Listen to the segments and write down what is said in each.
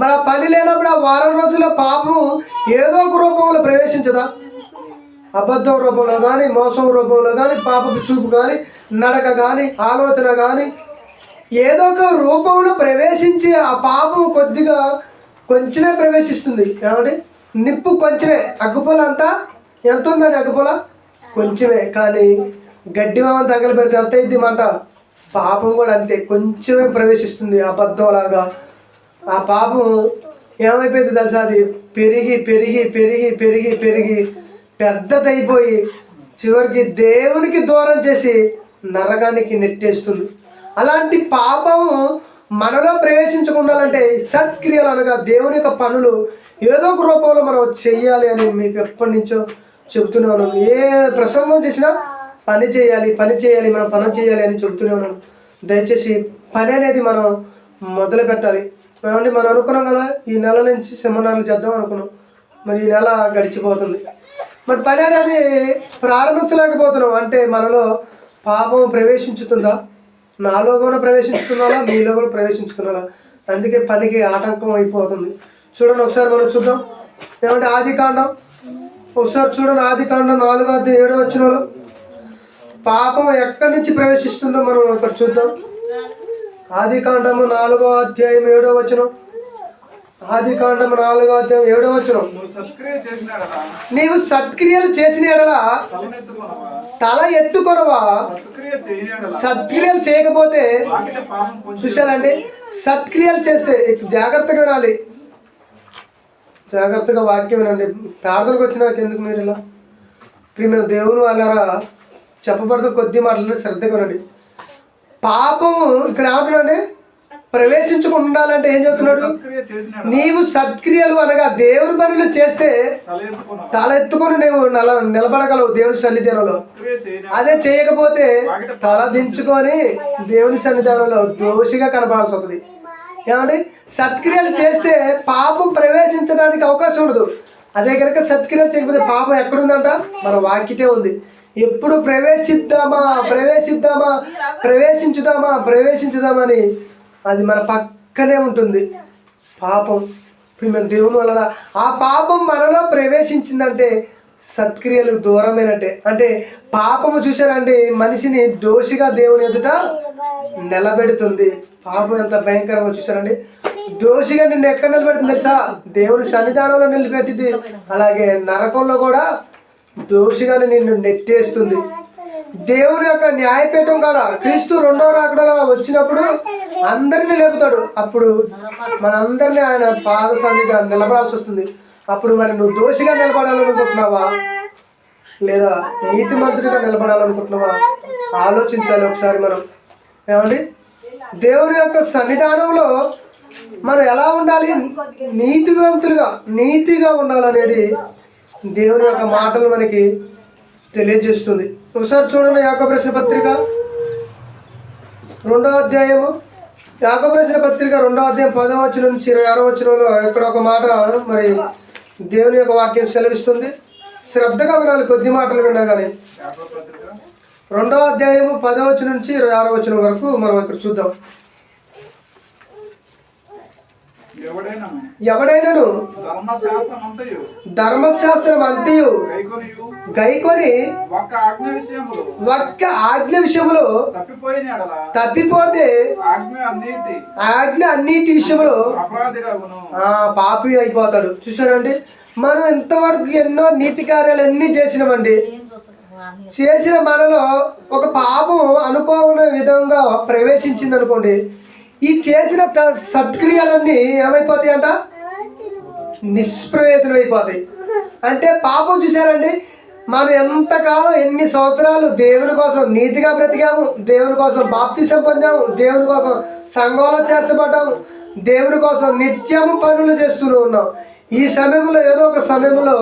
మన పని లేనప్పుడు ఆ వారం రోజుల పాపం ఏదో ఒక రూపంలో ప్రవేశించదా? అబద్ధం రూపంలో కానీ మోసం రూపంలో కానీ పాపపు చూపు కానీ నడక కానీ ఆలోచన కానీ ఏదో ఒక రూపంలో ప్రవేశించి ఆ పాపం కొద్దిగా కొంచెమే ప్రవేశిస్తుంది. ఏమంటే నిప్పు కొంచెమే. అగ్గుపొల అంతా ఎంత ఉందండి అగ్గుపొల? కొంచెమే. కానీ గడ్డి మామని తగలబెడితే ఎంత అయింది మాట. పాపం కూడా అంతే. కొంచెమే ప్రవేశిస్తుంది అబద్ధంలాగా ఆ పాపం ఏమైపోయింది తెలుసా అది? పెరిగి పెరిగి పెరిగి పెరిగి పెరిగి పెద్దదైపోయి చివరికి దేవునికి దూరం చేసి నరకానికి నెట్టేస్తుంది అలాంటి పాపము మనలో ప్రవేశించుకుండాలంటే సత్క్రియలు అనగా దేవుని యొక్క పనులు ఏదో ఒక రూపంలో మనం చెయ్యాలి అని మీకు ఎప్పటి నుంచో చెప్తూనే ఉన్నాను. ఏ ప్రసంగం చేసినా పని చేయాలి పని చేయాలి మనం పని చేయాలి అని చెబుతూనే ఉన్నాను. దయచేసి పని అనేది మనం మొదలు పెట్టాలి ఏమంటే మనం అనుకున్నాం కదా ఈ నెల నుంచి సెమినార్లు చేద్దాం అనుకున్నాం. మరి ఈ నెల గడిచిపోతుంది. మరి పని అనేది ప్రారంభించలేకపోతున్నాం. అంటే మనలో పాపం ప్రవేశించుతుందా? నాలో కూడా ప్రవేశించుతున్నారా మీలో కూడా ప్రవేశించుతున్నారా అందుకే పనికి ఆటంకం అయిపోతుంది. చూడండి ఒకసారి మనం చూద్దాం. ఏమంటే ఆది కాండం? ఒకసారి చూడండి ఆది కాండం నాలుగో అధ్యాయం ఏడో వచ్చిన వాళ్ళు పాపం ఎక్కడి నుంచి ప్రవేశిస్తుందో మనం ఒకటి చూద్దాం. ఆది కాండము నాలుగో అధ్యాయం ఏడో వచనం. ఆది కాండము నాలుగో అధ్యాయం ఏడో వచనం. నీవు సత్క్రియలు చేసిన ఎడలా? తల ఎత్తుకొనవా? సత్క్రియలు చేయకపోతే చూసారండి సత్క్రియలు చేస్తే జాగ్రత్తగా వినాలి. జాగ్రత్తగా వాక్యం వినండి. ప్రార్థనకు వచ్చినాక ఎందుకు మీరు ఇలా? ప్రియమైన దేవుని వాళ్ళారా చెప్పబడుతున్న కొద్ది మాటలను శ్రద్ధగా వినండి. పాపము ఇక్కడ ఏమంటున్నాడు ప్రవేశించకుండా ఉండాలంటే ఏం చేసినాడు. నీవు సత్క్రియలు అనగా దేవుని పనులు చేస్తే తల ఎత్తుకొని నువ్వు నల నిలబడగలవు దేవుని సన్నిధానంలో. అదే చేయకపోతే తల దించుకొని దేవుని సన్నిధానంలో దోషిగా కనపడాల్సి వస్తుంది. ఏమండి? సత్క్రియలు చేస్తే పాపం ప్రవేశించడానికి అవకాశం ఉండదు. అదే కనుక సత్క్రియలు చేయకపోతే పాపం ఎక్కడుందంట? మన వాకిటే ఉంది. ఎప్పుడు ప్రవేశిద్దామా? ప్రవేశిద్దామా? ప్రవేశించుదామా? ప్రవేశించుదామని. అది మన పక్కనే ఉంటుంది. పాపం. ఇప్పుడు మేము దేవుని వలన ఆ పాపం మనలో ప్రవేశించిందంటే సత్క్రియలు దూరమైనట్టే. అంటే పాపము చూశారంటే మనిషిని దోషిగా దేవుని ఎదుట నిలబెడుతుంది. పాపం ఎంత భయంకరంగా చూశారండి. దోషిగా నిన్ను ఎక్కడ నిలబెడుతుంది తెలుసా? దేవుని సన్నిధానంలో నిలబెట్టింది. అలాగే నరకంలో కూడా దోషిగానే నిన్ను నెట్టేస్తుంది. దేవుని యొక్క న్యాయపీఠం కాడ క్రీస్తు రెండో రాకడలో వచ్చినప్పుడు అందరినీ లేపుతాడు. అప్పుడు మనందరినీ ఆయన పాద సన్నిధిగా నిలబడాల్సి వస్తుంది. అప్పుడు మరి నువ్వు దోషిగా నిలబడాలనుకుంటున్నావా? లేదా నీతి మంత్రిగా నిలబడాలనుకుంటున్నావా? ఆలోచించాలి ఒకసారి మనం. ఏమండి? దేవుని యొక్క సన్నిధానంలో మనం ఎలా ఉండాలి? నీతివంతులుగా నీతిగా ఉండాలనేది దేవుని యొక్క మాటలు మనకి తెలియజేస్తుంది. ఒకసారి చూడండి యాక ప్రశ్న పత్రిక. రెండో అధ్యాయము. యాక ప్రశ్న పత్రిక రెండో అధ్యాయం పదో వచ్చిన నుంచి ఇరవై ఆరో వచ్చినలో ఇక్కడ ఒక మాట మరి దేవుని యొక్క వాక్యం సెలవిస్తుంది. శ్రద్ధగా వినాలి కొద్ది మాటలు విన్నా కానీ రెండో అధ్యాయము పదో వచ్చిన నుంచి ఇరవై ఆరో వచ్చిన వరకు మనం ఇక్కడ చూద్దాం. ఎవడైనాను? ధర్మశాస్త్రం అంతయు గైకొని ఒక్క ఆజ్ఞ విషయంలో తప్పిపోతే ఆజ్ఞ అన్నిటి విషయంలో పాపి అయిపోతాడు. చూసారండి మనం ఇంతవరకు ఎన్నో నీతి కార్యాలు ఎన్ని చేసినామండి చేసిన మనలో ఒక పాపం అనుకోని విధంగా ప్రవేశించింది అనుకోండి ఈ చేసిన సత్క్రియలన్నీ ఏమైపోతాయి అంట నిష్ప్రయోజనం అయిపోతాయి అంటే పాపం చూసారండి మనం ఎంతకాలం ఎన్ని సంవత్సరాలు దేవుని కోసం నీతిగా బ్రతికాము దేవుని కోసం బాప్తిసం పొందాము దేవుని కోసం సంఘంలో చేర్చబడ్డాము దేవుని కోసం నిత్యము పనులు చేస్తూనే ఉన్నాం. ఈ సమయంలో ఏదో ఒక సమయంలో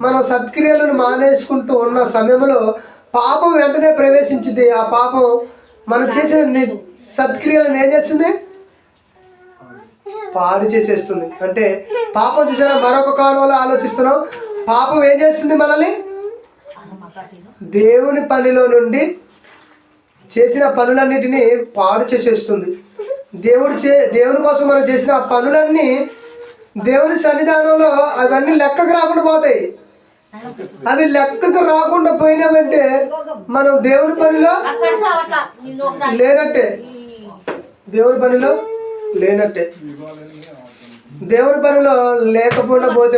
మనం సత్క్రియలను మానేసుకుంటూ ఉన్న సమయంలో పాపం వెంటనే ప్రవేశించింది ఆ పాపం మనం చేసిన సత్క్రియలను ఏం చేస్తుంది? పాడు చేసేస్తుంది. అంటే పాపం చూసారా? మరొక కాలంలో ఆలోచిస్తున్నాం. పాపం ఏం చేస్తుంది మనల్ని? దేవుని పనిలో నుండి చేసిన పనులన్నిటినీ పాడు చేసేస్తుంది. దేవుడు చే దేవుని కోసం మనం చేసిన పనులన్నీ దేవుని సన్నిధానంలో అవన్నీ లెక్కకు రాకుండా పోతాయి. అవి లెక్కకు రాకుండా పోయినామంటే మనం దేవుని పనిలో లేనట్టే. దేవుని పనిలో లేనట్టే. దేవుని పనిలో లేకపోయినా పోతే